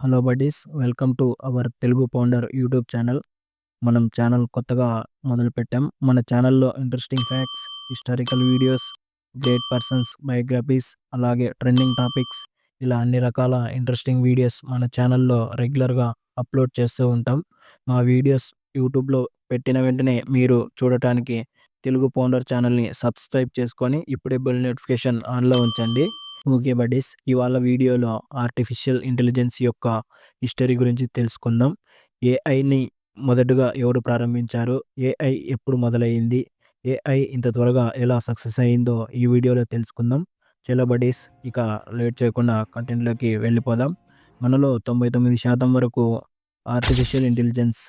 Hello buddies welcome to our Telugu pounder YouTube channel మనం channel కొత్తగా మొదలుపెట్టాం మన ఛానల్లో interesting facts historical videos great persons biographies అలాగే ట్రెండింగ్ టాపిక్స్ ఇలా అన్ని రకాల ఇంట్రెస్టింగ్ వీడియోస్ మన ఛానల్లో రెగ్యులర్గా అప్లోడ్ చేస్తూ ఉంటాం. మా వీడియోస్ యూట్యూబ్లో పెట్టిన వెంటనే మీరు చూడటానికి తెలుగు పౌండర్ ఛానల్ని సబ్స్క్రైబ్ చేసుకొని ఇప్పుడే బెల్ నోటిఫికేషన్ ఆన్లో ఉంచండి. ఓకే బడ్డీస్ ఇవాళ వీడియోలో ఆర్టిఫిషియల్ ఇంటెలిజెన్స్ యొక్క హిస్టరీ గురించి తెలుసుకుందాం. ఏఐని మొదటగా ఎవరు ప్రారంభించారు? ఏఐ ఎప్పుడు మొదలైంది? ఏఐ ఇంత త్వరగా ఎలా సక్సెస్ అయిందో ఈ వీడియోలో తెలుసుకుందాం. చలో బడీస్ ఇక లేట్ చేయకుండా కంటెంట్లోకి వెళ్ళిపోదాం. మనలో తొంభై తొమ్మిది శాతం వరకు ఆర్టిఫిషియల్ ఇంటెలిజెన్స్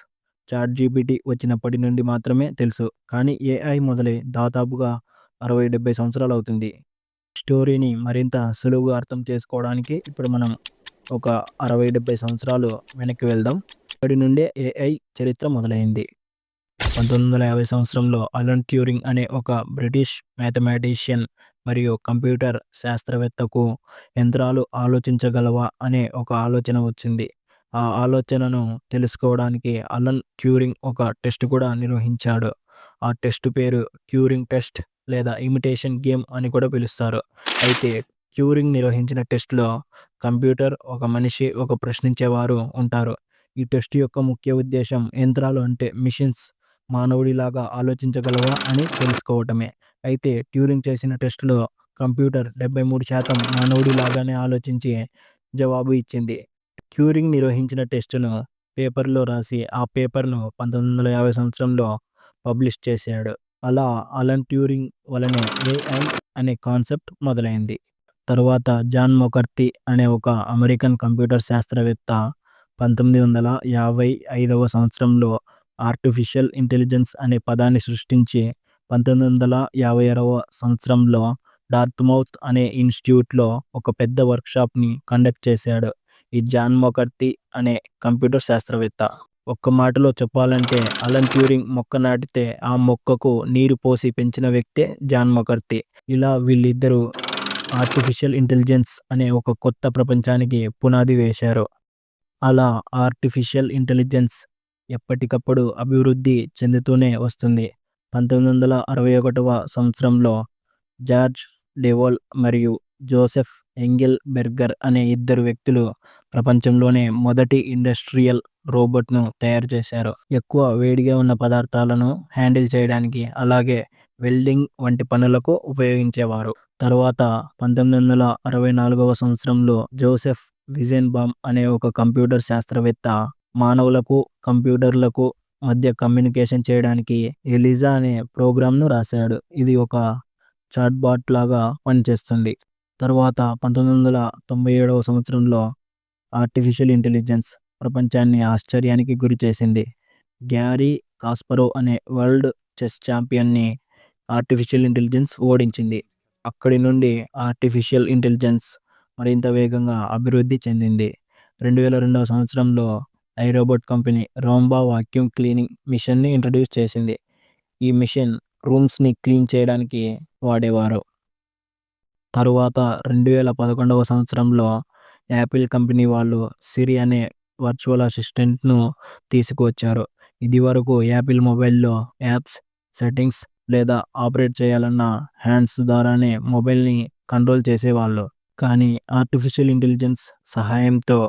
చాట్ జీపీటీ వచ్చినప్పటి నుండి మాత్రమే తెలుసు. కానీ ఏఐ మొదలై దాదాపుగా అరవై డెబ్బై సంవత్సరాలు అవుతుంది. స్టోరీని మరింత సులువుగా అర్థం చేసుకోవడానికి ఇప్పుడు మనం ఒక అరవై డెబ్బై సంవత్సరాలు వెనక్కి వెళ్దాం. ఇక్కడి నుండే ఏఐ చరిత్ర మొదలైంది. పంతొమ్మిది వందల యాభై సంవత్సరంలో అలన్ ట్యూరింగ్ అనే ఒక బ్రిటిష్ మ్యాథమెటిషియన్ మరియు కంప్యూటర్ శాస్త్రవేత్తకు యంత్రాలు ఆలోచించగలవా అనే ఒక ఆలోచన వచ్చింది. ఆ ఆలోచనను తెలుసుకోవడానికి అలన్ ట్యూరింగ్ ఒక టెస్ట్ కూడా నిర్వహించాడు. ఆ టెస్ట్ పేరు క్యూరింగ్ టెస్ట్ లేదా ఇమిటేషన్ గేమ్ అని కూడా పిలుస్తారు. అయితే ట్యూరింగ్ నిర్వహించిన టెస్ట్లో కంప్యూటర్ ఒక మనిషి ఒక ప్రశ్నించేవారు ఉంటారు. ఈ టెస్ట్ యొక్క ముఖ్య ఉద్దేశం యంత్రాలు అంటే మిషన్స్ మానవుడిలాగా ఆలోచించగలవా అని తెలుసుకోవటమే. అయితే ట్యూరింగ్ చేసిన టెస్ట్లో కంప్యూటర్ డెబ్బై మూడు శాతం మానవుడిలాగానే ఆలోచించి జవాబు ఇచ్చింది. ట్యూరింగ్ నిర్వహించిన టెస్టును పేపర్లో రాసి ఆ పేపర్ను పంతొమ్మిది వందల యాభై సంవత్సరంలో పబ్లిష్ చేశాడు. అలా అలన్ ట్యూరింగ్ వలనే ఏఐ అనే కాన్సెప్ట్ మొదలైంది. తరువాత జాన్ మొకర్తి అనే ఒక అమెరికన్ కంప్యూటర్ శాస్త్రవేత్త పంతొమ్మిది వందల యాభై ఐదవ సంవత్సరంలో ఆర్టిఫిషియల్ ఇంటెలిజెన్స్ అనే పదాన్ని సృష్టించి పంతొమ్మిది వందల యాభై ఆరవ సంవత్సరంలో డార్త్మౌత్ అనే ఇన్స్టిట్యూట్లో ఒక పెద్ద వర్క్షాప్ని కండక్ట్ చేశాడు. ఈ జాన్ మొకర్తి అనే కంప్యూటర్ శాస్త్రవేత్త. ఒక్క మాటలో చెప్పాలంటే అలన్ ట్యూరింగ్ మొక్క నాటితే ఆ మొక్కకు నీరు పోసి పెంచిన వ్యక్తే జాన్ మొకర్తి. ఇలా వీళ్ళిద్దరూ ఆర్టిఫిషియల్ ఇంటెలిజెన్స్ అనే ఒక కొత్త ప్రపంచానికి పునాది వేశారు. అలా ఆర్టిఫిషియల్ ఇంటెలిజెన్స్ ఎప్పటికప్పుడు అభివృద్ధి చెందుతూనే వస్తుంది. పంతొమ్మిది వందల అరవై ఒకటవ సంవత్సరంలో జార్జ్ డెవోల్ మరియు జోసెఫ్ ఎంగిల్ బెర్గర్ అనే ఇద్దరు వ్యక్తులు ప్రపంచంలోనే మొదటి ఇండస్ట్రియల్ రోబోట్ను తయారు చేశారు. ఎక్కువ వేడిగా ఉన్న పదార్థాలను హ్యాండిల్ చేయడానికి అలాగే వెల్డింగ్ వంటి పనులకు ఉపయోగించేవారు. తరువాత పంతొమ్మిది వందల అరవై నాలుగవ సంవత్సరంలో జోసెఫ్ విజెన్బామ్ అనే ఒక కంప్యూటర్ శాస్త్రవేత్త మానవులకు కంప్యూటర్లకు మధ్య కమ్యూనికేషన్ చేయడానికి ఎలిజా అనే ప్రోగ్రామ్ను రాశాడు. ఇది ఒక చాట్బాట్ లాగా పనిచేస్తుంది. తరువాత పంతొమ్మిది వందల తొంభై ఏడవ సంవత్సరంలో ఆర్టిఫిషియల్ ఇంటెలిజెన్స్ ప్రపంచాన్ని ఆశ్చర్యానికి గురి చేసింది. గ్యారీ కాస్పరో అనే వరల్డ్ చెస్ ఛాంపియన్ని ఆర్టిఫిషియల్ ఇంటెలిజెన్స్ ఓడించింది. అక్కడి నుండి ఆర్టిఫిషియల్ ఇంటెలిజెన్స్ మరింత వేగంగా అభివృద్ధి చెందింది. రెండు వేల రెండవ సంవత్సరంలో iRobot company Roomba vacuum cleaning మిషన్ని ఇంట్రడ్యూస్ చేసింది. ఈ మిషన్ రూమ్స్ని క్లీన్ చేయడానికి వాడేవారు. తరువాత రెండు వేల పదకొండవ సంవత్సరంలో యాపిల్ కంపెనీ వాళ్ళు సిరి అనే వర్చువల్ అసిస్టెంట్ను తీసుకువచ్చారు. ఇది వరకు యాపిల్ మొబైల్లో యాప్స్ సెట్టింగ్స్ లేదా ఆపరేట్ చేయాలన్న హ్యాండ్స్ ద్వారానే మొబైల్ని కంట్రోల్ చేసేవాళ్ళు. కానీ ఆర్టిఫిషియల్ ఇంటెలిజెన్స్ సహాయంతో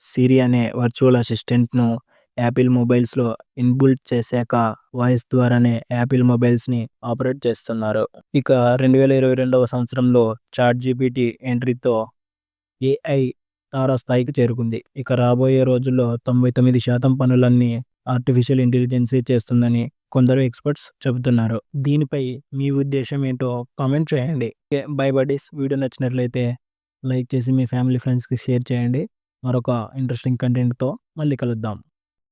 సిరి అనే వర్చువల్ అసిస్టెంట్ను యాపిల్ మొబైల్స్లో ఇన్బుల్ట్ చేశాక వాయిస్ ద్వారానే యాపిల్ మొబైల్స్ని ఆపరేట్ చేస్తున్నారు. ఇక రెండు వేల ఇరవై రెండవ సంవత్సరంలో చాట్ జీపీటీ ఎంట్రీతో ఏఐ తారాస్థాయికి చేరుకుంది. ఇక రాబోయే రోజుల్లో తొంభై తొమ్మిది శాతం పనులన్నీ ఆర్టిఫిషియల్ ఇంటెలిజెన్సీ చేస్తుందని కొందరు ఎక్స్పర్ట్స్ చెబుతున్నారు. దీనిపై మీ ఉద్దేశం ఏంటో కామెంట్ చేయండి. Bye buddies. వీడియో నచ్చినట్లయితే లైక్ చేసి మీ ఫ్యామిలీ ఫ్రెండ్స్కి షేర్ చేయండి. మరొక ఇంట్రెస్టింగ్ కంటెంట్తో మళ్ళీ కలుద్దాం.